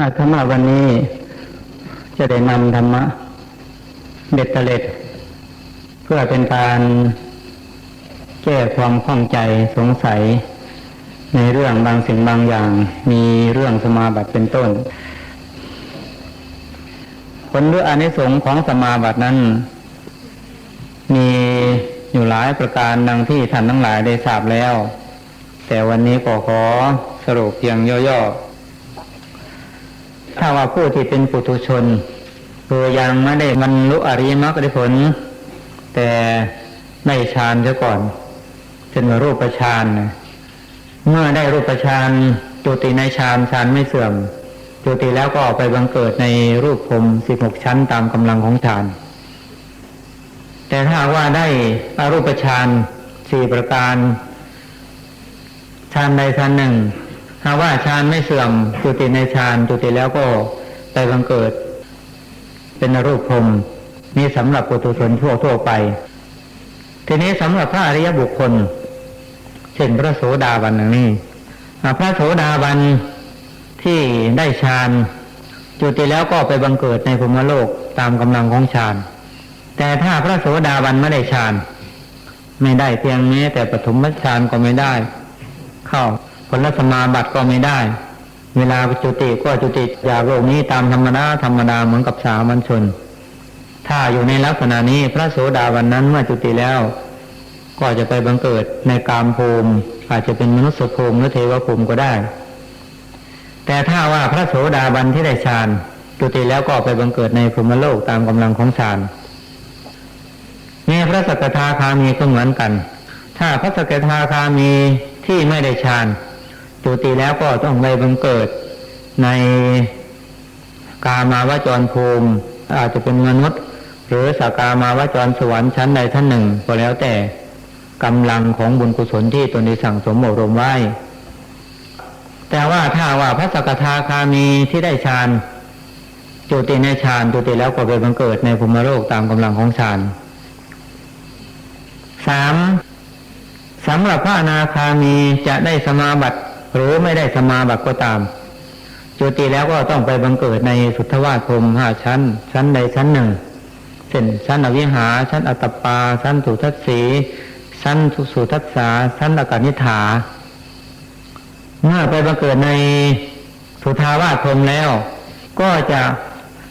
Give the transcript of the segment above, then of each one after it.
อาธรรมะวันนี้จะได้นำธรรมะเบ็ดเตล็ด เพื่อเป็นการแก้ความข้องใจสงสัย ในเรื่องบางสิ่งบางอย่าง มีเรื่องสมาบัติเป็นต้น ผลหรืออานิสงส์ของสมาบัตินั้น มีอยู่หลายประการดังที่ท่านทั้งหลายได้ทราบแล้ว แต่วันนี้ก็ขอสรุปเพียงย่อๆ ถ้าว่าผู้ที่เป็นปุถุชนคือยังไม่ได้บรรลุอริยมรรคได้ผล แต่ได้ฌานซะก่อนเช่นว่ารูปฌานเมื่อได้รูปฌานจุติในฌานฌานไม่เสื่อมจุติแล้วก็ออกไปบังเกิดในรูปภพสิบหกชั้นตามกำลังของฌาน แต่ถ้าว่าได้อรูปฌานสี่ประการฌานใดฌานหนึ่ง หาว่าฌานไม่เสื่อมจุติในฌานจุติแล้วก็ไปบังเกิด เป็นรูปพรมนี่สำหรับปุถุชนทั่วทั่วไป ทีนี้สำหรับพระอริยบุคคล เช่นพระโสดาบันอย่างนี้พระโสดาบันที่ได้ฌานจุติแล้วก็ไปบังเกิดในภูมิโลกตามกำลังของฌานแต่ถ้าพระโสดาบันไม่ได้ฌานไม่ได้เพียงนี้แต่ปฐมฌานก็ไม่ได้ เข้า ผลสมาบัติก็ไม่ได้ เวลาจุติก็จุติจากโลกนี้ตามธรรมดาธรรมดาเหมือนกับสามัญชน ถ้าอยู่ในลักษณะนี้พระโสดาบันนั้นเมื่อจุติแล้ว ก็จะไปบังเกิดในกามภูมิอาจจะเป็นมนุษยภูมิหรือเทวภูมิก็ได้ แต่ถ้าว่าพระโสดาบันที่ได้ฌานจุติแล้วก็ไปบังเกิดในภูมิโลกตามกำลังของฌานแม้พระสกทาคามีก็เหมือนกัน ถ้าพระสกทาคามีที่ไม่ได้ฌาน จุติแล้วก็ต้องไปบังเกิด ในกามาวจรภูมิ อาจจะเป็นมนุษย์ หรือสากามาวจรสวรรค์ชั้นใดท่านหนึ่งก็แล้วแต่กำลังของบุญกุศลที่ตนได้สั่งสมอบรมไว้ แต่ว่าถ้าว่าพระสกทาคามีที่ได้ฌานจุติในฌานจุติแล้วก็ไปบังเกิดในภูมิโลกตามกำลังของฌานสามสำหรับพระอนาคามีจะได้สมาบัติ หรือไม่ได้สมาบัติก็ตาม จุติแล้วก็ต้องไปบังเกิดในสุทธวาสพรมห้าชั้น ชั้นใดชั้นหนึ่งเช่นชั้นอวิหา ชั้นอัตตปา ชั้นสุทัศสีชั้นสุทัศสาชั้นอากาศนิฐา เมื่อไปบังเกิดในสุทาวาสพรมแล้ว ก็จะ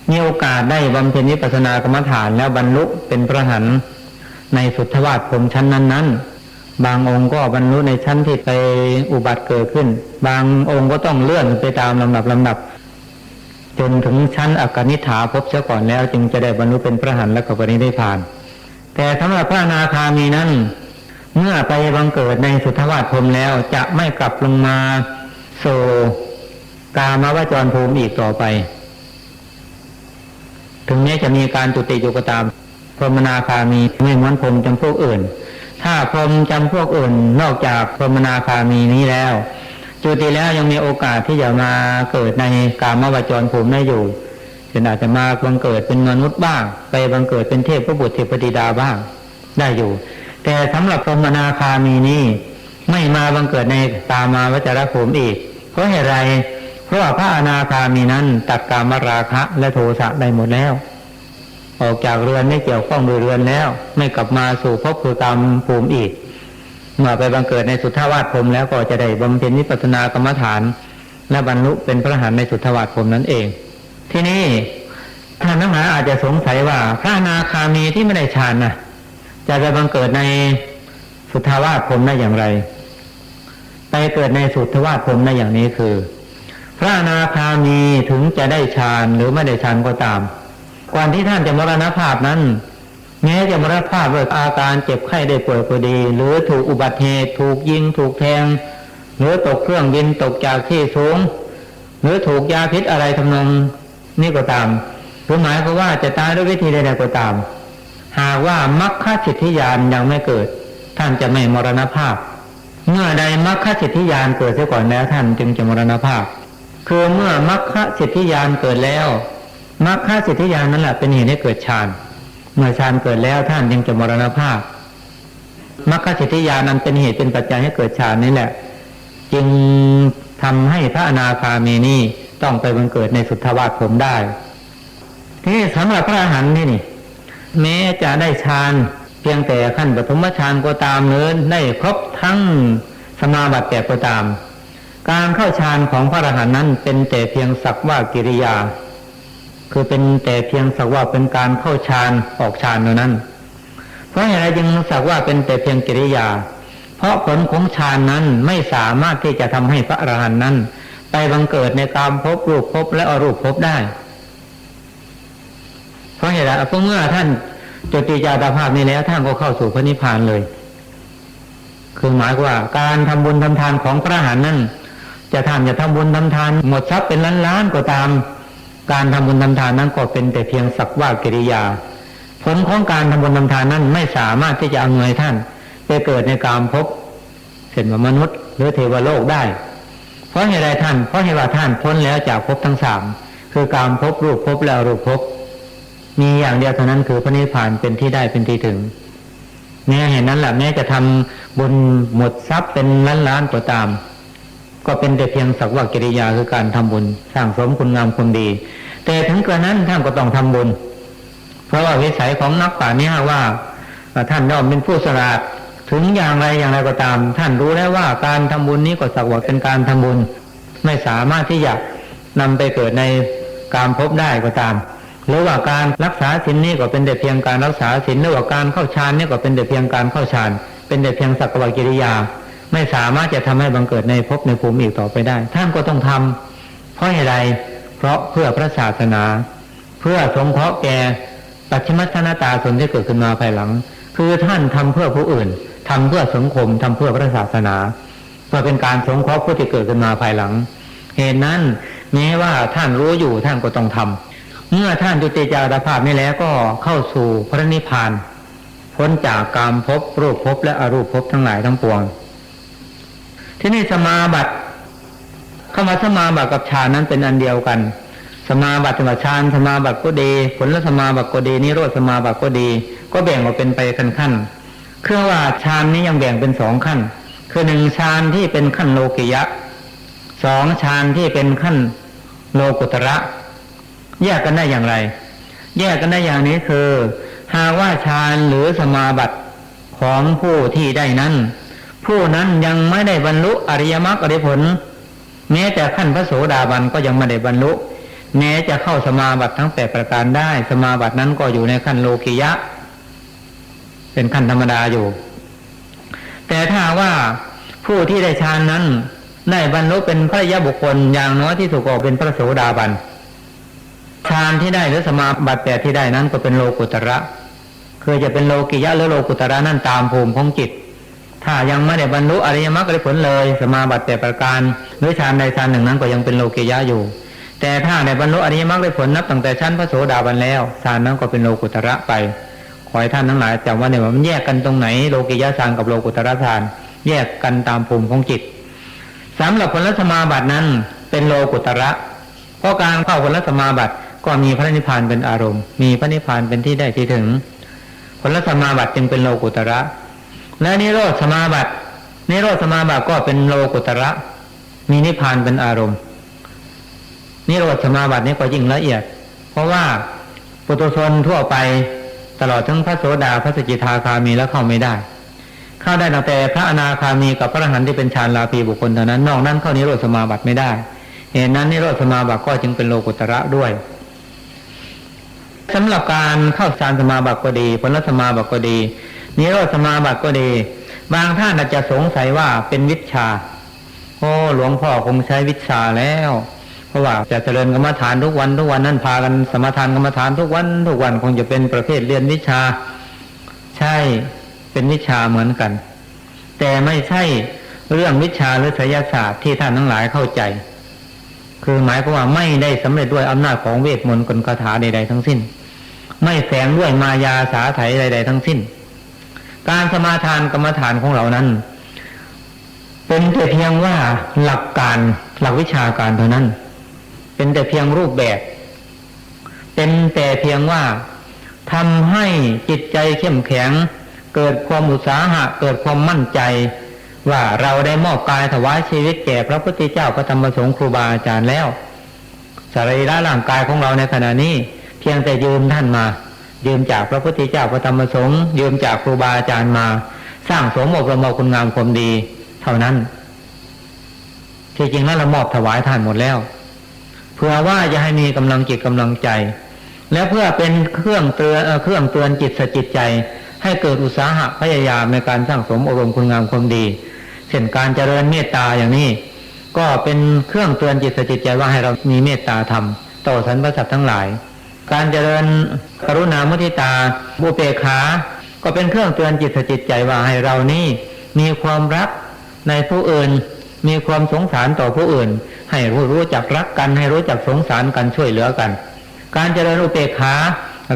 มีโอกาสได้บำเพ็ญวิปัสสนากรรมฐานแล้วบรรลุเป็นพระหันในสุทธวาสพรมชั้นนั้นๆ บางองค์ก็บรรลุในชั้นที่ไปอุบัติเกิดขึ้น บางองค์ก็ต้องเลื่อนไปตามลำดับลำดับ จนถึงชั้นอากานิฐาพบเสียก่อนแล้ว จึงจะได้บรรลุเป็นพระหันและก็ปรินิพพาน แต่สำหรับพระนาคามีนั้น เมื่อไปบังเกิดในสุทธวาสพรมแล้วจะไม่กลับลงมาโซกามาวจรภูมิอีกต่อไป ถึงแม้จะมีการตุติอยู่ก็ตามพรมนาคามีไม่เหมือนพรมจำพวกอื่น ถ้าพรมจำพวกอื่นนอกจากพรหมนาคามีนี้แล้ว จุติแล้วยังมีโอกาสที่จะมาเกิดในกามวจรภูมิได้อยู่เช่นอาจจะมาบังเกิดเป็นมนุษย์บ้าง ไปบังเกิดเป็นเทพพระบุตรเทพธิดาบ้างได้อยู่ แต่สำหรับพรหมนาคามีนี้ไม่มาบังเกิดในตามาวจรภูมิอีก เพราะเหตุไร เพราะว่าพระอนาคามีนั้นตัดกามราคะและโทสะได้หมดแล้ว ออกจากเรือนไม่เกี่ยวข้องด้วยเรือนแล้ว ไม่กลับมาสู่ภพคือตามภูมิอีก เมื่อไปบังเกิดในสุทธาวาสพรมแล้วก็จะได้บำเพ็ญวิปัสสนากรรมฐาน และบรรลุเป็นพระหันในสุทธาวาสพรมนั่นเอง ที่นี่ท่านทั้งหลายอาจจะสงสัยว่าพระนาคามีที่ไม่ได้ฌานนะจะไปบังเกิดในสุทธาวาสพรมได้อย่างไร ไปเกิดในสุทธาวาสพรมได้อย่างนี้คือ พระนาคามีถึงจะได้ฌานหรือไม่ได้ฌานก็ตาม ก่อนที่ท่านจะมรณภาพนั้น แม้จะมรณภาพด้วยอาการเจ็บไข้ได้ป่วยก็ดี หรือถูกอุบัติเหตุ ถูกยิงถูกแทง หรือตกเครื่องบินตกจากที่สูง หรือถูกยาพิษอะไรทำนองนี่ก็ตามหรือหมายความว่าจะตายด้วยวิธีใดๆก็ตาม หากว่ามรรคสิทธิญาณยังไม่เกิด ท่านจะไม่มรณภาพ เมื่อใดมรรคสิทธิญาณเกิดเสียก่อนแล้วท่านจึงจะมรณภาพ คือเมื่อมรรคสิทธิญาณเกิดแล้ว มรรคสิทธิญาณนั่นแหละเป็นเหตุให้เกิดฌานเมื่อฌานเกิดแล้วท่านจึงจะมรณภาพมรรคสิทธิญาณนั้นเป็นเหตุเป็นปัจจัยให้เกิดฌานนี่แหละ จึงทำให้พระอนาคามีนี้ต้องไปบังเกิดในสุทธวาสผมได้ทีนี้สำหรับพระอรหันต์นี่นี่แม้จะได้ฌานเพียงแต่ขั้นปฐมฌานก็ตามเนื้อได้ครบทั้งสมาบัติแก่ก็ตาม การเข้าฌานของพระอรหันต์นั้นเป็นแต่เพียงสักว่ากิริยา คือเป็นแต่เพียงสักว่าเป็นการเข้าฌานออกฌานเท่านั้น เพราะอะไรจึงสักว่าเป็นแต่เพียงกิริยา เพราะผลของฌานนั้นไม่สามารถที่จะทำให้พระอรหันต์นั้น ไปบังเกิดในกามภพรูปภพและอรูปภพได้ เพราะเหตุไรเพราะเมื่อท่านจุติจาตาภาพนี้แล้วท่านก็เข้าสู่พระนิพพานเลย คือหมายว่าการทำบุญทำทานของพระอรหันต์นั้น จะท่านจะทำบุญทำทานหมดทรัพย์เป็นล้านล้านๆก็ตาม การทำบุญทำทานนั้นก็เป็นแต่เพียงสักว่ากิริยา ผลของการทำบุญทำทานนั้นไม่สามารถที่จะอำนวยท่านไปเกิดในกามภพเช่นว่ามนุษย์ หรือเทวโลกได้ เพราะเหตุใดท่าน เพราะเหตุว่าท่านพ้นแล้วจากภพทั้งสามคือกามภพรูปภพและอรูปภพมีอย่างเดียวเท่านั้นคือพระนิพพานเป็นที่ได้เป็นที่ถึงแม้เห็นนั้นแหละแม้จะทำบุญหมดทรัพย์เป็นล้านล้านก็ตาม ก็เป็นแต่เพียงสักว่ากิริยาคือการทำบุญสร้างสมคุณงามความดี แต่ถึงกระนั้นท่านก็ต้องทำบุญ เพราะว่าวิสัยของนักป่าเนี่ยว่าท่านย่อมเป็นผู้สลาดถึงอย่างไรอย่างไรก็ตาม ท่านรู้แล้วว่าการทำบุญนี้ก็สักว่าเป็นการทำบุญ ไม่สามารถที่จะนำไปเกิดในการพบได้ก็ตาม หรือว่าการรักษาศีลนี้ก็เป็นแต่เพียงการรักษาศีลหรือว่าการเข้าฌานนี่ก็เป็นแต่เพียงการเข้าฌาน เป็นแต่เพียงสักว่ากิริยา ไม่สามารถจะทำให้บังเกิดในภพในภูมิอีกต่อไปได้ ท่านก็ต้องทำเพราะอะไร เพราะเพื่อพระศาสนา เพื่อสงเคราะห์แก่ปัจฉิมชนตาสนที่เกิดขึ้นมาภายหลัง คือท่านทำเพื่อผู้อื่นทำเพื่อสังคมทำเพื่อพระศาสนา เพื่อเป็นการสงเคราะห์ผู้ที่เกิดขึ้นมาภายหลัง เหตุนั้นแม้ว่าท่านรู้อยู่ท่านก็ต้องทำเมื่อท่านจุติจารภาพนี้แล้วก็เข้าสู่พระนิพพานพ้นจากกามภพรูปภพและอรูปภพทั้งหลายทั้งปวง ที่นี่สมาบัติคำว่าสมาบัติกับฌานนั้นเป็นอันเดียวกัน สมาบัติกับฌานสมาบัติก็ดี ผลสมาบัติก็ดีนิโรธสมาบัติก็ดี ก็แบ่งออกเป็นไปขั้นขั้นๆคือว่าฌานนี้ยังแบ่งเป็นสองขั้น คือหนึ่งฌานที่เป็นขั้นโลกิยะสองฌานที่เป็นขั้นโลกุตระ แยกกันได้อย่างไร แยกกันได้อย่างนี้คือ หากว่าฌานหรือสมาบัติของผู้ที่ได้นั้น ผู้นั้นยังไม่ได้บรรลุอริยมรรคอริผล แม้แต่ขั้นพระโสดาบันก็ยังไม่ได้บรรลุ แม้จะเข้าสมาบัติทั้งแปดประการได้ สมาบัตินั้นก็อยู่ในขั้นโลกิยะ เป็นขั้นธรรมดาอยู่ แต่ถ้าว่าผู้ที่ได้ฌานนั้นได้บรรลุเป็นพระยะบุคคลอย่างน้อยที่สุดก็เป็นพระโสดาบันฌานที่ได้หรือสมาบัติแปดที่ได้นั้นก็เป็นโลกุตระคือจะเป็นโลกิยะหรือโลกุตระนั่นตามภูมิของจิต ถ้ายังไม่ได้บรรลุอริยมรรคอริยผลเลย สมาบัติแปดประการหรือฌานใดฌานหนึ่งนั้นก็ยังเป็นโลกิยะอยู่ แต่ถ้าได้บรรลุอริยมรรคอริยผลนับตั้งแต่ชั้นพระโสดาบันแล้วฌานนั้นก็เป็นโลกุตระไปขอให้ท่านทั้งหลายจำว่าเนี่ยมันแยกกันตรงไหนโลกิยะฌานกับโลกุตระฌาน แยกกันตามภูมิของจิตสำหรับผลสมาบัตินั้นเป็นโลกุตระเพราะการเข้าผลสมาบัติก็มีพระนิพพานเป็นอารมณ์ มีพระนิพพานเป็นที่ได้ที่ถึง ผลสมาบัติจึงเป็นโลกุตระ และนิโรธสมาบัตินิโรธสมาบัติก็เป็นโลกุตระ มีนิพพานเป็นอารมณ์ นิโรธสมาบัตินี้ก็ยิ่งละเอียด เพราะว่าปุถุชนทั่วไปตลอดทั้งพระโสดาพระสกิทาคามีแล้วเข้าไม่ได้ เข้าได้ตั้งแต่พระอนาคามีกับพระอรหันต์ที่เป็นฌานลาภีบุคคลเท่านั้น นอกนั้นเข้านิโรธสมาบัติไม่ได้ เหตุนั้นนิโรธสมาบัติก็จึงเป็นโลกุตระด้วยสำหรับการเข้าฌานสมาบัติก็ดีผลสมาบัติก็ดี นิโรธสมาบัติก็ดี บางท่านอาจจะสงสัยว่าเป็นวิชา โอ้หลวงพ่อคงใช้วิชาแล้ว เพราะว่าจะเจริญกรรมฐานทุกวันทุกวันนั่นพากันสมาทานกรรมฐานทุกวันทุกวันคงจะเป็นประเภทเรียนวิชา ใช่เป็นวิชาเหมือนกัน แต่ไม่ใช่เรื่องวิชาหรือไสยศาสตร์ที่ท่านทั้งหลายเข้าใจ คือหมายความว่าไม่ได้สำเร็จด้วยอำนาจของเวทมนต์กลคาถาใดๆทั้งสิ้น ไม่แฝงด้วยมายาสาไถใดๆทั้งสิ้น การสมาทานกรรมฐานของเรานั้น เป็นแต่เพียงว่าหลักการหลักวิชาการเท่านั้น เป็นแต่เพียงรูปแบบ เป็นแต่เพียงว่าทำให้จิตใจเข้มแข็ง เกิดความอุตสาหะ เกิดความมั่นใจ ว่าเราได้มอบกายถวายชีวิตแก่พระพุทธเจ้าพระธรรมประสงค์ครูบาอาจารย์แล้วสรีระร่างกายของเราในขณะนี้ เพียงแต่ยืมท่านมา ยืมจากพระพุทธเจ้าพระธรรมสงฆ์ยืมจากครูบาอาจารย์มา สร้างสมอบรมคุณงามความดี เท่านั้นที่จริงแล้วเรามอบถวายท่านหมดแล้ว เพื่อว่าจะให้มีกำลังจิตกำลังใจ และเพื่อเป็นเครื่องเตือนเอ่อเครื่องเตือนจิตสจิตใจ ให้เกิดอุตสาหะพยายามในการสร้างสมอบรมคุณงามความดีเช่นการเจริญเมตตาอย่างนี้ ก็เป็นเครื่องเตือนจิตสจิตใจว่าให้เรามีเมตตาธรรมต่อสรรพสัตว์ทั้งหลาย การเจริญกรุณามุทิตาบุเปขา ก็เป็นเครื่องเตือนจิตสจิตใจว่าให้เรานี่มีความรักในผู้อื่น มีความสงสารต่อผู้อื่น ให้รู้รู้จักรักกัน ให้รู้จักสงสารกันช่วยเหลือกัน การเจริญอุเบกขา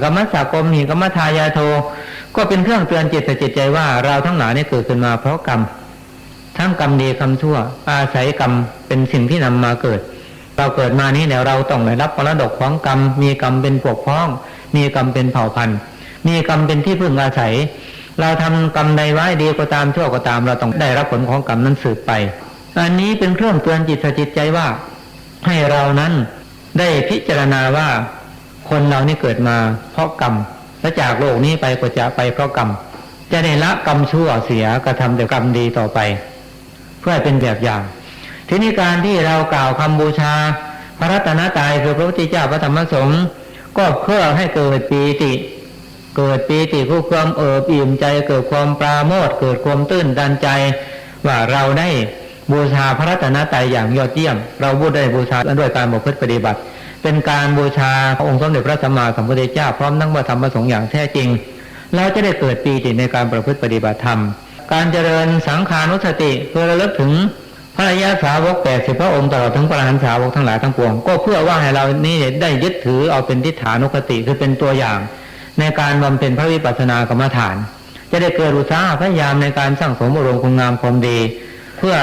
กรรมสากรมหิกรรมทายาโท ก็เป็นเครื่องเตือนจิตสจิตใจว่าเราทั้งหลายนี่เกิดขึ้นมาเพราะกรรมทั้งกรรมดีกรรมชั่ว อาศัยกรรมเป็นสิ่งที่นำมาเกิด เราเกิดมานี้เนี่ยเราต้องได้รับมรดกของกรรม มีกรรมเป็นปกพ้อง มีกรรมเป็นเผ่าพันธุ์ มีกรรมเป็นที่พึ่งอาศัย เราทำกรรมใดไว้ดีก็ตามชั่วก็ตาม เราต้องได้รับผลของกรรมนั้นสืบไป อันนี้เป็นเครื่องเตือนจิตสจิตใจว่า ให้เรานั้นได้พิจารณาว่า คนเรานี่เกิดมาเพราะกรรมและจากโลกนี้ไปก็จะไปเพราะกรรมจะได้ละกรรมชั่วเสียกระทำแต่กรรมดีต่อไป เพื่อเป็นแบบอย่าง ทีนี้การที่เรากล่าวคำบูชา พระรัตนตรัยคือพระพุทธเจ้าพระธรรมสงฆ์ก็เพื่อให้เกิดปีติ เกิดปีติคือความเอิบอิ่มใจ เกิดความปราโมทเกิดความตื้นตันใจ ว่าเราได้บูชาพระรัตนตรัยอย่างยอดเยี่ยม เราบูได้บูชาด้วยการบอกพฤติปฏิบัติ เป็นการบูชาพระองค์สมเด็จพระสัมมาสัมพุทธเจ้าพร้อมทั้งพระธรรมประสงค์อย่างแท้จริง เราจะได้เกิดปีติในการประพฤติปฏิบัติธรรม การเจริญสังขานุสติเพื่อระลึกถึง ระอริยสาวกแปดสิบพระองค์ตลอดถึงพระอรหันตสาวกทั้งหลายทั้งปวง ก็เพื่อว่าให้เรานี้ได้ยึดถือเอาเป็นทิฏฐานุคติคือเป็นตัวอย่าง ในการบำเพ็ญพระวิปัสสนากรรมฐาน จะได้เกิดอุตสาหพยายามในการสร้างสมอารมณ์คุณงามความดี เพื่อ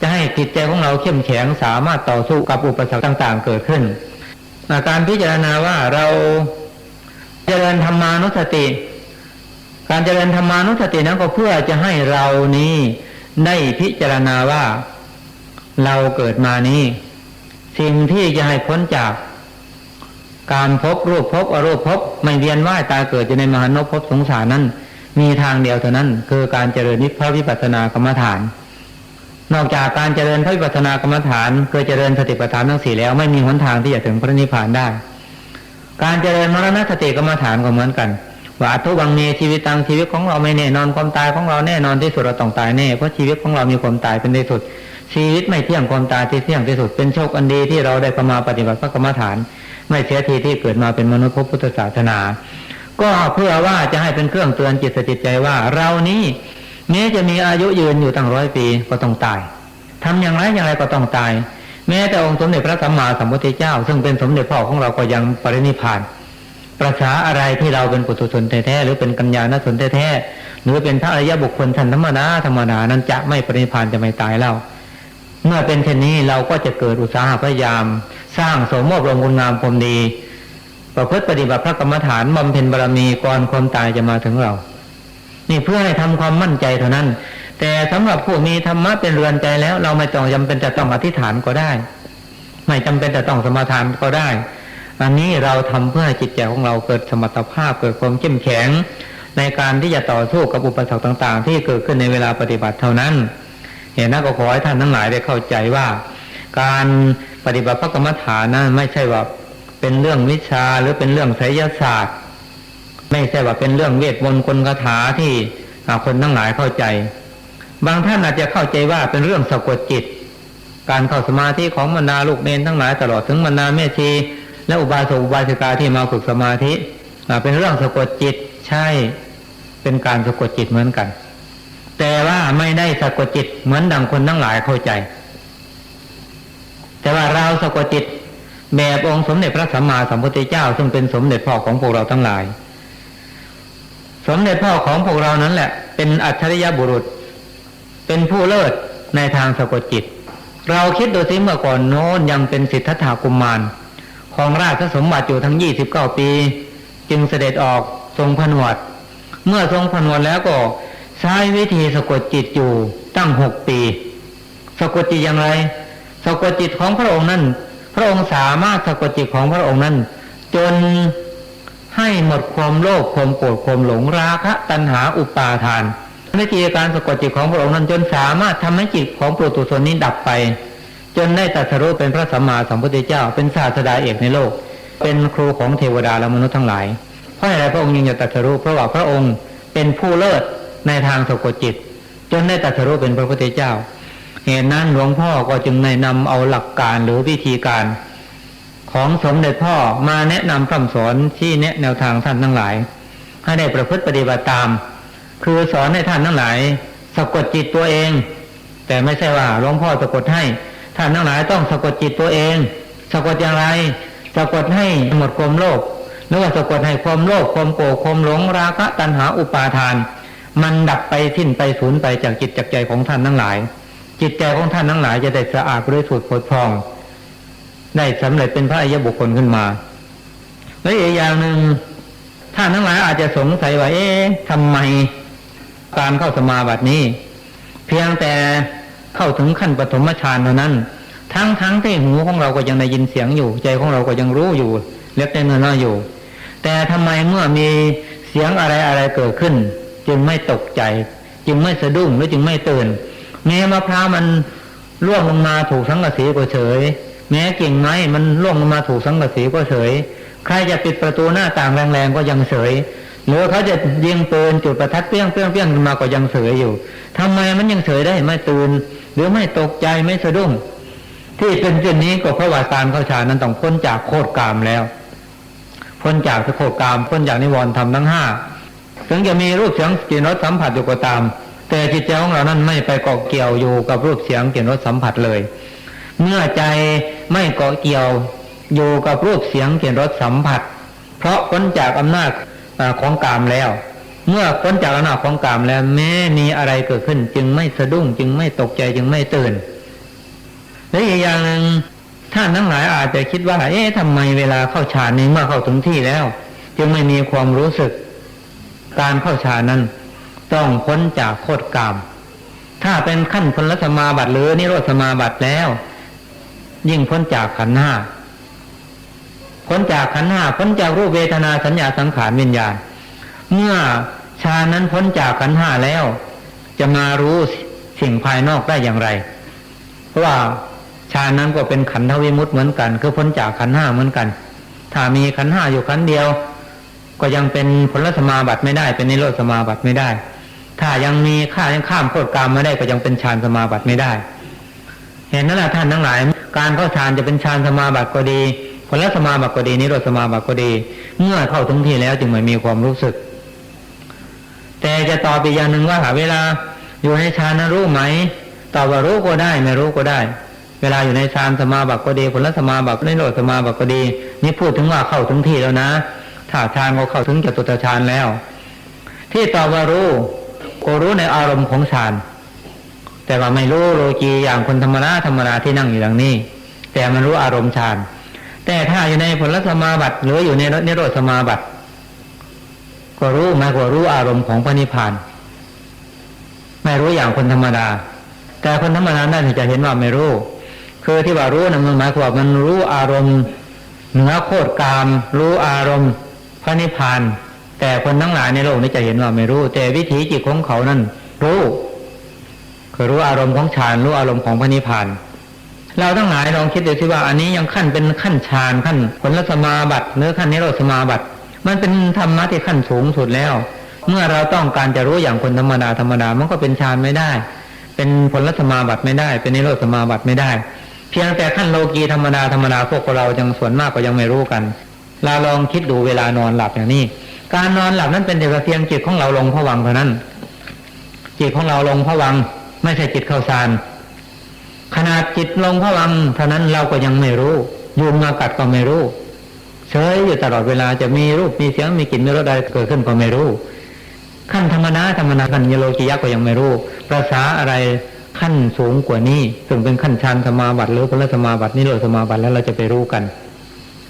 จะให้จิตใจของเราเข้มแข็งสามารถต่อสู้กับอุปสรรคต่าง ๆ เกิดขึ้นอาการพิจารณาว่าเราเจริญธรรมานุสติ การเจริญธรรมานุสตินั้นก็เพื่อจะให้เรานี้ได้พิจารณาว่า เราเกิดมานี้ สิ่งที่จะให้พ้นจาก การพบรูปพบอรูปพบไม่เวียนว่ายตายเกิดอยู่ในมหานพบสงสารนั้น มีทางเดียวเท่านั้น คือการเจริญนิพพวิปัสสนากรรมฐาน นอกจากการเจริญพระวิปัสสนากรรมฐานคือเจริญสติปัฏฐานทั้งสี่แล้วไม่มีหนทางที่จะถึงพระนิพพานได้ การเจริญมรณสติกรรมฐานก็เหมือนกันว่าอัตถุบังเมชีวิตตังชีวิตของเราไม่แน่นอนความตายของเราแน่นอนที่สุดเราต้องตายแน่เพราะชีวิตของเรามีความตายเป็นที่สุด ชีวิตไม่เที่ยงความตายที่เที่ยงที่สุดเป็นโชคอันดีที่เราได้เข้ามาปฏิบัติพระกรรมฐาน ไม่เสียทีที่เกิดมาเป็นมนุษย์พพุทธศาสนา ก็เพื่อว่าจะให้เป็นเครื่องเตือนจิตสจิตใจว่า เรานี้แม้จะมีอายุยืนอยู่ตั้งร้อยปีก็ต้องตายทำอย่างไรอย่างไรก็ต้องตาย แม้แต่องค์สมเด็จพระสัมมาสัมพุทธเจ้า ซึ่งเป็นสมเด็จพ่อของเราก็ยังปรินิพานประษาอะไรที่เราเป็นปุถุชนแท้ๆหรือเป็นกัญญาณชนแท้ๆหรือเป็นพระอริยบุคคลท่านธรรมดาธรรมดานั้นจะไม่ปรินิพพานจะไม่ตายแล้ว เมื่อเป็นเช่นนี้เราก็จะเกิดอุตสาหะพยายาม สร้างสมมติรมคุณงามความดี ประพฤติปฏิบัติพระกรรมฐานบำเพ็ญบารมีก่อนความตายจะมาถึงเรา นี่เพื่อให้ทำความมั่นใจเท่านั้น แต่สำหรับผู้มีธรรมะเป็นเรือนใจแล้ว เราไม่ต้องจำเป็นจะต้องอธิษฐานก็ได้ ไม่จำเป็นจะต้องสมาทานก็ได้ อันนี้เราทำเพื่อให้จิตใจของเราเกิดสมรรถภาพเกิดความเข้มแข็ง ในการที่จะต่อสู้กับอุปสรรคต่าง ๆ ที่เกิดขึ้นในเวลาปฏิบัติเท่านั้น เห็นนะก็ขอให้ท่านทั้งหลายได้เข้าใจว่า การปฏิบัติพระกรรมฐานนั้นไม่ใช่ว่าเป็นเรื่องวิชาหรือเป็นเรื่องไสยศาสตร์ ไม่ใช่ว่าเป็นเรื่องเวทมนต์กลคาถาที่คนทั้งหลายเข้าใจ บางท่านอาจจะเข้าใจว่าเป็นเรื่องสะกดจิต การเข้าสมาธิของบรรดาลูกเนนทั้งหลายตลอดถึงบรรดาแม่ชีและอุบาสกอุบาสิกาที่มาฝึกสมาธิเป็นเรื่องสะกดจิตใช่เป็นการสะกดจิตเหมือนกัน แต่ว่าไม่ได้สะกดจิตเหมือนดังคนทั้งหลายเข้าใจ แต่ว่าเราสะกดจิตแบบองค์สมเด็จพระสัมมาสัมพุทธเจ้า ซึ่งเป็นสมเด็จพ่อของพวกเราทั้งหลาย สมเด็จพ่อของพวกเรานั้นแหละ เป็นอัจฉริยะบุรุษ เป็นผู้เลิศในทางสะกดจิต เราคิดดูสิเมื่อก่อนโน้นยังเป็นสิทธัตถากุมมารของราชสมบัติอยู่ทั้งยี่สิบเก้าปี จึงเสด็จออกทรงผนวด เมื่อทรงผนวดแล้วก็ ใช้วิธีสะกดจิตอยู่ตั้งหกปี สะกดจิตอย่างไร สะกดจิตของพระองค์นั้น พระองค์สามารถสะกดจิตของพระองค์นั้น จนให้หมดความโลภความโกรธความหลงราคะตัณหาอุปาทานวิธีการสะกดจิตของพระองค์นั้นจนสามารถทำให้จิตของปุถุชนนี้ดับไป จนได้ตรัสรู้เป็นพระสัมมาสัมพุทธเจ้า เป็นศาสดาเอกในโลก เป็นครูของเทวดาและมนุษย์ทั้งหลายเพราะอะไรพระองค์ยังจะตรัสรู้เพราะว่าพระองค์เป็นผู้เลิศ ในทางสะกดจิต จนได้ตรัสรู้เป็นพระพุทธเจ้า เหตุนั้นหลวงพ่อก็จึงได้นำเอาหลักการหรือวิธีการ ของสมเด็จพ่อมาแนะนำคำสอนที่แนะแนวทางท่านทั้งหลาย ให้ได้ประพฤติปฏิบัติตาม คือสอนให้ท่านทั้งหลาย สะกดจิตตัวเอง แต่ไม่ใช่ว่าหลวงพ่อสะกดให้ท่านทั้งหลายต้องสะกดจิตตัวเอง สะกดอย่างไร สะกดให้หมดความโลภหรือว่าสะกดให้ความโลภความโกรธความหลงราคะตัณหาอุปาทาน มันดับไปสิ้นไปสูญไปจากจิตจากใจของท่านทั้งหลาย จิตใจของท่านทั้งหลายจะได้สะอาดบริสุทธิ์ผดพอง ได้สำเร็จเป็นพระอริยบุคคลขึ้นมา และอีกอย่างหนึ่งท่านทั้งหลายอาจจะสงสัยว่าเอ๊ะทำไมการเข้าสมาบัตินี้ เพียงแต่เข้าถึงขั้นปฐมฌานเท่านั้น ทั้งทั้งที่หูของเราก็ยังได้ยินเสียงอยู่ ใจของเราก็ยังรู้อยู่เล็กแต่น้อยอยู่ แต่ทำไมเมื่อมีเสียงอะไรอะไรเกิดขึ้น จึงไม่ตกใจ จึงไม่สะดุ้งหรือจึงไม่ตื่น แม้มะพร้าวมันร่วงลงมาถูกสังกะสีก็เฉย แม้กิ่งไม้มันร่วงลงมาถูกสังกะสีก็เฉย ใครจะปิดประตูหน้าต่างแรงๆก็ยังเฉยหรือเขาจะยิงปืนจุดประทัดเปี้ยงเปี้ยงเปี้ยงมาก็ยังเฉยอยู่ทำไมมันยังเฉยได้ไม่ตื่นหรือไม่ตกใจไม่สะดุ้ง ที่เป็นเช่นนี้ก็เพราะว่าการเข้าฌานนั้นต้องพ้นจากโคตรกามแล้ว พ้นจากโคตรกามพ้นจากนิวรณ์ธรรมทั้งห้า ถึงจะมีรูปเสียงกลิ่นรสสัมผัสอยู่ก็ตาม แต่จิตใจของเรานั้นไม่ไปเกาะเกี่ยวอยู่กับรูปเสียงกลิ่นรสสัมผัสเลย เมื่อใจไม่เกาะเกี่ยวอยู่กับรูปเสียงกลิ่นรสสัมผัส เพราะพ้นจากอำนาจของกามแล้ว เมื่อพ้นจากอำนาจของกามแล้ว แม้มีอะไรเกิดขึ้น จึงไม่สะดุ้ง จึงไม่ตกใจจึงไม่ตื่นและอีกอย่างหนึ่งท่านทั้งหลายอาจจะคิดว่า เอ๊ะทำไมเวลาเข้าฌานนี้เมื่อเข้าถึงที่แล้ว จึงไม่มีความรู้สึก การเข้าฌานนั้น ต้องพ้นจากโคตรกรรมถ้าเป็นขั้นพลสมาบัติหรือนิโรธสมาบัติแล้ว ยิ่งพ้นจากขันห้าพ้นจากขันห้าพ้นจากรูปเวทนาสัญญาสังขารวิญญาณ เมื่อฌานนั้นพ้นจากขันห้าแล้ว จะมารู้สิ่งภายนอกได้อย่างไร เพราะว่าฌานนั้นก็เป็นขันธวิมุตต์เหมือนกัน คือพ้นจากขันห้าเหมือนกัน ถ้ามีขันห้าอยู่ขันเดียว ก็ยังเป็นผลสมาบัติไม่ได้ เป็นนิโรธสมาบัติไม่ได้ ถ้ายังมีข้ายังข้ามโคตรกรรมไม่ได้ก็ยังเป็นฌานสมาบัติไม่ได้ เห็นนั่นแหละท่านทั้งหลาย การเข้าฌานจะเป็นฌานสมาบัติก็ดีผลสมาบัติก็ดีนิโรธสมาบัติก็ดี เมื่อเข้าถึงที่แล้วจึงไม่มีความรู้สึก แต่จะตอบอีกอย่างหนึ่งว่าเวลาอยู่ในฌานนั้นรู้ไหมตอบว่ารู้ก็ได้ไม่รู้ก็ได้ เวลาอยู่ในฌานสมาบัติก็ดีผลสมาบัตินิโรธสมาบัติก็ดี นี่พูดถึงว่าเข้าถึงที่แล้วนะ ถ้าฌานก็เข้าถึงจตุตฌานแล้ว ที่ตอบว่ารู้ก็รู้ในอารมณ์ของฌานแต่ว่าไม่รู้โลกีอย่างคนธรรมดาธรรมดาที่นั่งอยู่อย่างนี้ แต่มันรู้อารมณ์ฌานแต่ถ้าอยู่ในผลสมาบัติหรืออยู่ในนิโรธสมาบัติก็รู้มากกว่ารู้อารมณ์ของพระนิพพาน ไม่รู้อย่างคนธรรมดา แต่คนธรรมดานั่นจะเห็นว่าไม่รู้ คือที่ว่ารู้นั้นมันหมายความว่ามันรู้อารมณ์เหนือโคตรกาม รู้อารมณ์ พระนิพพาน แต่คนทั้งหลายในโลกนี้จะเห็นว่าไม่รู้ แต่วิถีจิตของเขานั้นรู้คือรู้อารมณ์ของฌานรู้อารมณ์ของพระนิพพาน เราทั้งหลายลองคิดดูสิว่า อันนี้ยังขั้นเป็นขั้นฌานขั้นผลสมาบัติหรือขั้นนิโรธสมาบัติ มันเป็นธรรมะที่ขั้นสูงสุดแล้ว เมื่อเราต้องการจะรู้อย่างคนธรรมดาธรรมดามันก็เป็นฌานไม่ได้ เป็นผลสมาบัติไม่ได้ เป็นนิโรธสมาบัติไม่ได้ เพียงแต่ขั้นโลกีธรรมดาธรรมดาพวกเรายังส่วนมากก็ยังไม่รู้กัน เราลองคิดดูเวลานอนหลับอย่างนี้ การนอนหลับนั้นเป็นแต่เพียงจิตของเราลงผวังเท่านั้น จิตของเราลงผวัง ไม่ใช่จิตเข้าฌานขนาดจิตลงผวังเท่านั้นเราก็ยังไม่รู้ยุงมากัดก็ไม่รู้เฉยอยู่ตลอดเวลาจะมีรูปมีเสียงมีกลิ่นมีรสใดเกิดขึ้นก็ไม่รู้ ขั้นธรรมดาธรรมดาขั้นยโลกิยะก็ยังไม่รู้ภาษาอะไรขั้นสูงกว่านี้ถึงเป็นขั้นฌานสมาบัติหรือพลสมาบัตินิโรธสมาบัติแล้วเราจะไปรู้กัน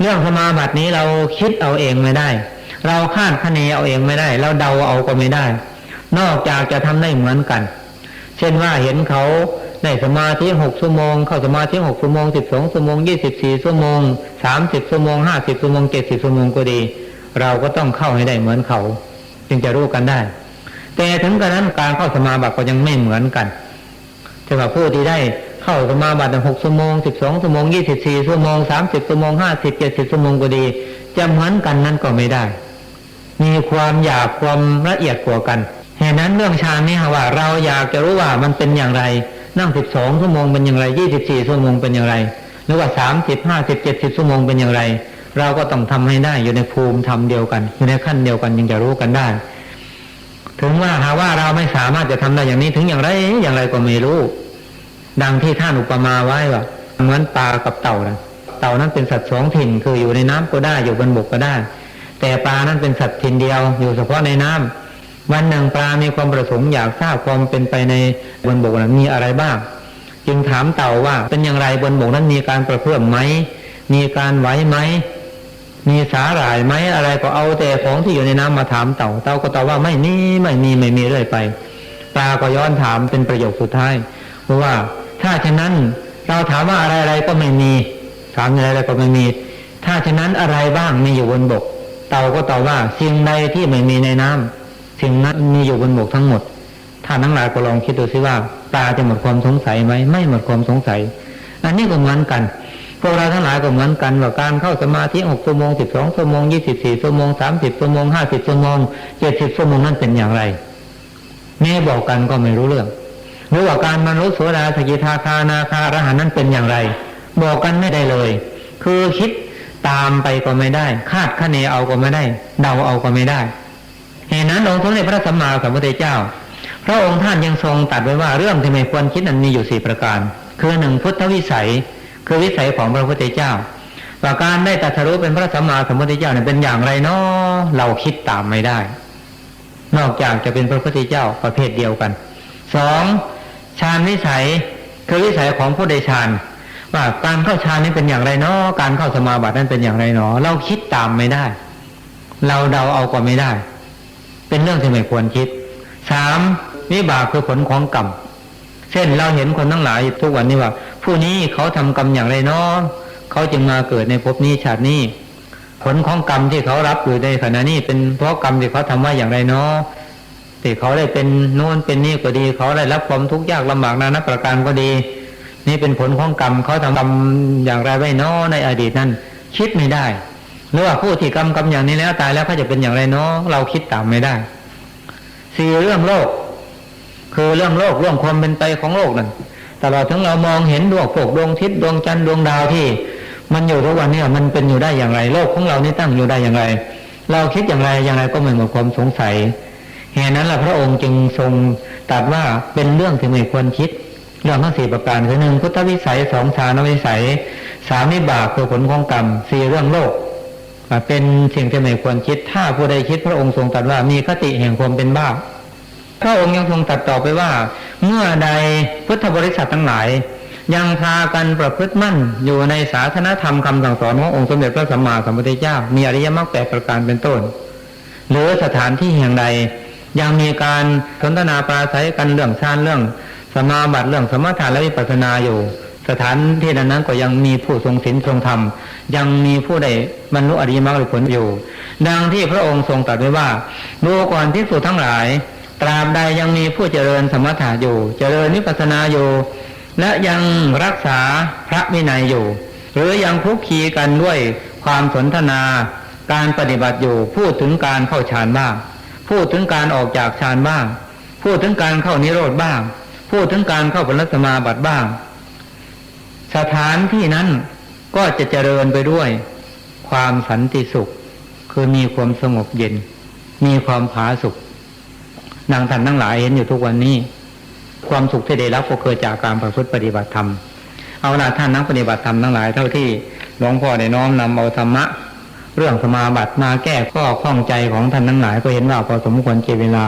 เรื่องสมาบัตินี้เราคิดเอาเองไม่ได้ เราคาดคะเนเอาเองไม่ได้ เราเดาเอาก็ไม่ได้ นอกจากจะทำได้เหมือนกัน เช่นว่าเห็นเขาได้สมาธิหกชั่วโมง เข้าสมาธิหกชั่วโมงสิบสองชั่วโมงยี่สิบสี่ชั่วโมงสามสิบชั่วโมงห้าสิบชั่วโมงเจ็ดสิบชั่วโมงก็ดี เราก็ต้องเข้าให้ได้เหมือนเขา จึงจะรู้กันได้ แต่ถึงกระนั้นการเข้าสมาบัติก็ยังไม่เหมือนกันจะว่าผู้ที่ได้ เข้าสมาบัติหกชั่วโมงสิบสองชั่วโมงยี่สิบสี่ชั่วโมงสามสิบชั่วโมงห้าสิบเจ็ดสิบชั่วโมงก็ดีจะเหมือนกันนั้นก็ไม่ได้ มีความอยากความละเอียดกว่ากันเหตุนั้นเรื่องฌานนี่ว่า เราอยากจะรู้ว่ามันเป็นอย่างไร นั่งสิบสองชั่วโมงเป็นอย่างไรยี่สิบสี่ชั่วโมงเป็นอย่างไร หรือว่าสามสิบห้าสิบเจ็ดสิบชั่วโมงเป็นอย่างไร เราก็ต้องทำให้ได้อยู่ในภูมิธรรมเดียวกัน อยู่ในขั้นเดียวกันยังจะรู้กันได้ ถึงว่าหาว่าเราไม่สามารถจะทำได้อย่างนี้ถึงอย่างไรอย่างไรก็ไม่รู้ ดังที่ท่านอุปมาไว้ว่าเหมือนปลากับเต่านะเต่านั้นเป็นสัตว์สองถิ่นคืออยู่ในน้ำก็ได้อยู่บนบกก็ได้ แต่ปลานั้นเป็นสัตว์ถิ่นเดียวอยู่เฉพาะในน้ำวันหนึ่งปลามีความประสงค์อยากทราบความเป็นไปในบนบกนั้นมีอะไรบ้าง จึงถามเต่าว่าเป็นอย่างไรบนบกนั้นมีการประเพื่อมไหมมีการไหวไหมมีสาหร่ายไหมอะไรก็เอาแต่ของที่อยู่ในน้ำมาถามเต่าเต่าก็ตอบว่าไม่มีไม่มีไม่มีเรื่อยไปปลาก็ย้อนถามเป็นประโยคสุดท้ายเพราะว่า ถ้าฉะนั้นเราถามว่าอะไรอะไรก็ไม่มี ถามอะไรอะไรก็ไม่มี ถ้าฉะนั้นอะไรบ้างมีอยู่บนบก เต่าก็ตอบว่าสิ่งใดที่ไม่มีในน้ำสิ่งนั้นมีอยู่บนบกทั้งหมด ถ้าทั้งหลายก็ลองคิดดูซิว่าปลาจะหมดความสงสัยไหมไม่หมดความสงสัย อันนี้ก็เหมือนกันพวกเราทั้งหลายก็เหมือนกันว่าการเข้าสมาธิหกชั่วโมงสิบสองชั่วโมงยี่สิบสี่ชั่วโมงสามสิบชั่วโมงห้าสิบชั่วโมงเจ็ดสิบชั่วโมงนั้นเป็นอย่างไรแม่บอกกันก็ไม่รู้เรื่อง หรือว่าการบรรลุโสดาสกิทาคานาคารหันนั้นเป็นอย่างไร บอกกันไม่ได้เลย คือคิดตามไปก็ไม่ได้ คาดคะเนเอาก็ไม่ได้ เดาเอาก็ไม่ได้เหตุนั้นองค์สมเด็จพระสัมมาสัมพุทธเจ้า พระองค์ท่านยังทรงตรัสไว้ว่าเรื่องที่ไม่ควรคิดนั้นมีอยู่สี่ประการ คือหนึ่งพุทธวิสัย คือวิสัยของพระพุทธเจ้าว่าการได้ตรัสรู้เป็นพระสัมมาสัมพุทธเจ้าเนี่ยเป็นอย่างไรเนาะเราคิดตามไม่ได้ นอกจากจะเป็นพระพุทธเจ้าประเภทเดียวกันสอง ฌานวิสัยคือวิสัยของผู้ใดฌานว่าการเข้าฌานนี้เป็นอย่างไรเนาะการเข้าสมาบัตินั้นเป็นอย่างไรเนาะเราคิดตามไม่ได้ เราเดาเอาก็ไม่ได้ เป็นเรื่องที่ไม่ควรคิดสามวิบากคือผลของกรรมเช่นเราเห็นคนทั้งหลายทุกวันนี้ว่า ผู้นี้เขาทำกรรมอย่างไรเนาะเขาจึงมาเกิดในภพนี้ชาตินี้ผลของกรรมที่เขารับอยู่ในขณะนี้เป็นเพราะกรรมที่เขาทำว่าอย่างไรเนาะ ที่เขาได้เป็นโน่นเป็นนี่ก็ดี เขาได้รับความทุกข์ยากลำบากนานับประการก็ดี นี่เป็นผลของกรรมเขาทำกรรมอย่างไรไว้นาะในอดีตนั้น คิดไม่ได้หรือว่าผู้ที่กรรมกรรมอย่างนี้แล้วตายแล้วเขาจะเป็นอย่างไรเนาะเราคิดตามไม่ได้สี่เรื่องโลก คือเรื่องโลกเรื่องความเป็นไปของโลกนั่นตลอดถึงเรามองเห็นดวงโปกดวงทิศดวงจันทร์ดวงดาวที่ มันอยู่ทุกวันนี้มันเป็นอยู่ได้อย่างไร โลกของเรานี่ตั้งอยู่ได้อย่างไร เราคิดอย่างไรอย่างไรก็ไม่หมดความสงสัย เหตุนั้นแหละพระองค์จึงทรงตรัสว่าเป็นเรื่องที่ไม่ควรคิด เรื่องทั้งสี่ประการคือหนึ่งพุทธวิสัยสองฌานวิสัยสามวิบากคือผลของกรรมสี่เรื่องโลกเป็นสิ่งที่ไม่ควรคิด ถ้าผู้ใดคิดพระองค์ทรงตรัสว่ามีคติแห่งความเป็นบ้าพระองค์ยังทรงตรัสต่อไปว่า เมื่อใดพุทธบริษัททั้งหลาย ยังพากันประพฤติมั่นอยู่ในศาสนธรรมคำสั่งสอนขององค์สมเด็จพระสัมมาสัมพุทธเจ้า มีอริยมรรคแปดประการเป็นต้น หรือสถานที่แห่งใด ยังมีการสนทนาปราศัยกันเรื่องฌานเรื่อง สมาบัติเรื่องสมถะและวิปัสสนาอยู่ สถานที่นั้นนั้นก็ยังมีผู้ทรงศีลทรงธรรม ยังมีผู้ใดบรรลุอริยมรรคผลอยู่ ดังที่พระองค์ทรงตรัสไว้ว่าดูก่อนที่สุดทั้งหลาย ตราบใดยังมีผู้เจริญสมถะอยู่ เจริญวิปัสสนาอยู่ และยังรักษาพระวินัยอยู่ หรือยังคุกคีกันด้วยความสนทนาการปฏิบัติอยู่พูดถึงการเข้าฌานบ้าง พูดถึงการออกจากฌานบ้าง พูดถึงการเข้านิโรธบ้าง พูดถึงการเข้าผลสมาบัติบ้าง สถานที่นั้นก็จะเจริญไปด้วย ความสันติสุข คือมีความสงบเย็น มีความผาสุขดังท่านทั้งหลายเห็นอยู่ทุกวันนี้ ความสุขที่ได้รับก็เกิดจากการประพฤติปฏิบัติธรรมเอาละท่านนักปฏิบัติธรรมทั้งหลายเท่าที่หลวงพ่อได้น้อมนำเอาธรรมะ เรื่องสมาบัติมาแก้ข้อข้องใจของท่านทั้งหลายก็เห็นว่าพอสมควรเก็บเวลา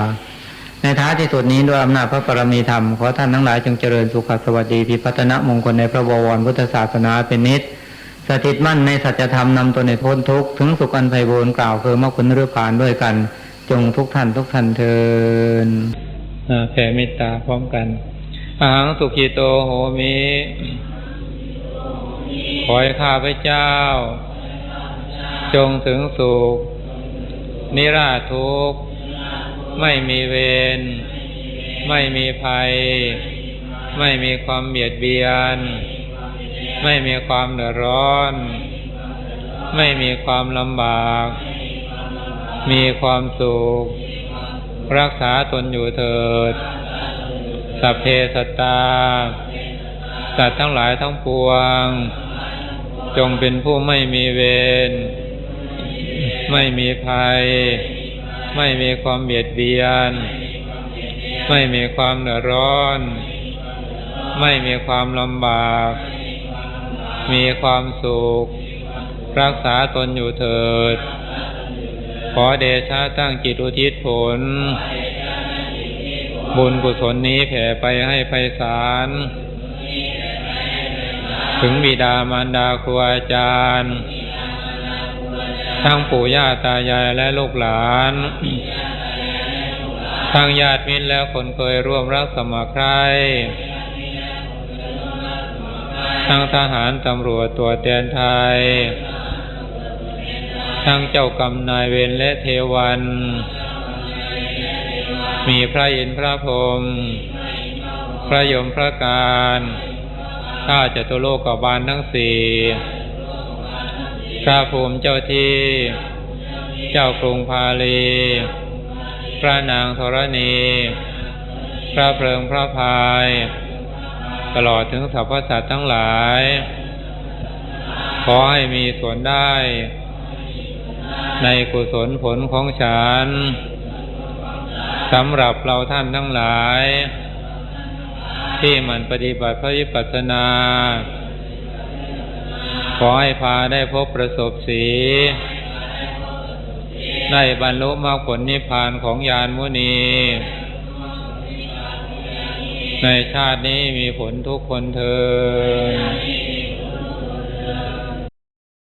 ในท้ายที่สุดนี้ด้วยอำนาจพระปรมีธรรม ขอท่านทั้งหลายจงเจริญสุขสวัสดีพิพัฒนมงคลในพระบวรพุทธศาสนาเป็นนิจสถิตมั่นในสัจธรรมนำตัวในพ้นทุกข์ถึงสุขันไพบูรณ์กล่าวคือมรรคผลนิพพานด้วยกัน จงทุกท่านทุกท่านเทินแผ่เมตตาพร้อมกันอาหังสุขิโตโหมิขอให้ข้าพเจ้า จงถึงสุข นิราทุกข์ ไม่มีเวร ไม่มีภัย ไม่มีความเบียดเบียน ไม่มีความเดือดร้อน ไม่มีความลำบาก มีความสุข รักษาตนอยู่เถิด สัพเพสัตตา สัตว์ทั้งหลายทั้งปวง จงเป็นผู้ไม่มีเวร ไม่มีภัย ไม่มีความเบียดเบียน ไม่มีความเดือดร้อน ไม่มีความลำบาก มีความสุข รักษาตนอยู่เถิด ขอเดชะตั้งจิตอุทิศผล บุญกุศลนี้แผ่ไปให้ไพศาลถึงบิดามารดาครูอาจารย์ ทั้งปู่ย่าตายายและลูกหลาน ทั้งญาติมิตรและคนเคยร่วมรักสมัครใครทั้งทหารตำรวจตัวแทนไทย ทั้งเจ้ากรรมนายเวรและเทวัน มีพระอินทร์พระพรหมพระยมพระการข้าจตุโลกบาลทั้งสี่ พระภูมิเจ้าที่ เจ้ากรุงพาลี พระนางธรณี พระเพลิงพระพาย ตลอดถึงสรรพสัตว์ทั้งหลาย ขอให้มีส่วนได้ ในกุศลผลของฉันสำหรับเราท่านทั้งหลาย ที่มันปฏิบัติพระวิปัสสนา ขอให้พาได้พบประสบสีได้บรรลุมรรคผลนิพพานของญาณมุนี ในชาตินี้มีผลทุกคนเธอ